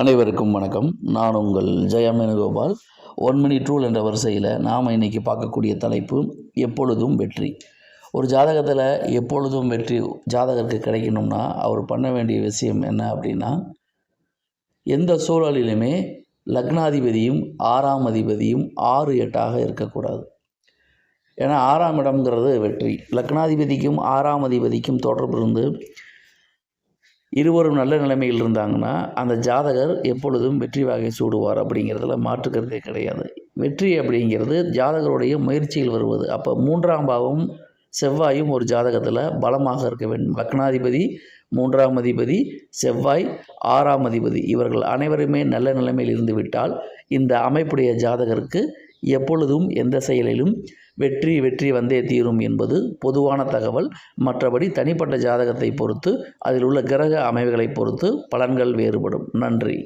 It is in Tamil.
அனைவருக்கும் வணக்கம். நான் உங்கள் Jaya Venugopal one minute rule என்ற வரிசையில் நாம் இன்னைக்கு பார்க்கக்கூடிய தலைப்பு எப்பொழுதும் வெற்றி. ஒரு ஜாதகத்தில் எப்பொழுதும் வெற்றி ஜாதகருக்கு கிடைக்கணும்னா அவர் பண்ண வேண்டிய விஷயம் என்ன அப்படின்னா எந்த சூழலிலுமே லக்னாதிபதியும் ஆறாம் அதிபதியும் ஆறு எட்டாக இருக்கக்கூடாது. ஏன்னா ஆறாம் இடம்ங்கிறது வெற்றி. லக்னாதிபதிக்கும் ஆறாம் அதிபதிக்கும் தொடர்பு இருந்து இருவரும் நல்ல நிலைமையில் இருந்தாங்கன்னா அந்த ஜாதகர் எப்பொழுதும் வெற்றி வகை சூடுவார் அப்படிங்கிறதுல மாற்றுக்கருத்தே கிடையாது. வெற்றி அப்படிங்கிறது ஜாதகருடைய முயற்சியில் வருவது. அப்போ மூன்றாம் பாவம் செவ்வாயும் ஒரு ஜாதகத்தில் பலமாக இருக்க வேண்டும். லக்னாதிபதி மூன்றாம் அதிபதி செவ்வாய் ஆறாம் அதிபதி. இவர்கள் அனைவருமே நல்ல நிலைமையில் இருந்து விட்டால் இந்த அமைப்புடைய ஜாதகருக்கு எப்பொழுதும் எந்த செயலிலும் வெற்றி வெற்றி வந்தே தீரும் என்பது பொதுவான தகவல். மற்றபடி தனிப்பட்ட ஜாதகத்தை பொறுத்து அதில் உள்ள கிரக அமைவுகளை பொறுத்து பலன்கள் வேறுபடும். நன்றி.